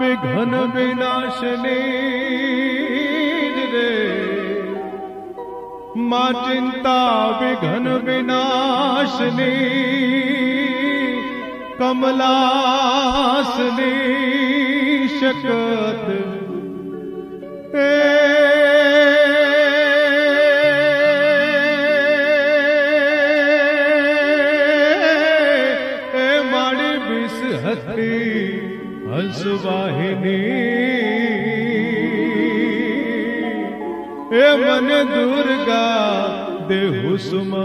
ਵਿਘਨ ਵਿਨਾਸ਼ਨੇ ਰੇ ਮਾ ਚਿੰਤਾ ਵਿਘਨ ਵਿਨਾਸ਼ਨੇ ਕਮਲਾਸਨੀ ਸ਼ਕਤ। ਤੇ ਹੱਥੀ ਅਸਵਾਹਿਨੀ ਏ ਮਨ ਦੁਰਗਾ ਦੇ ਹੁਸਮਾ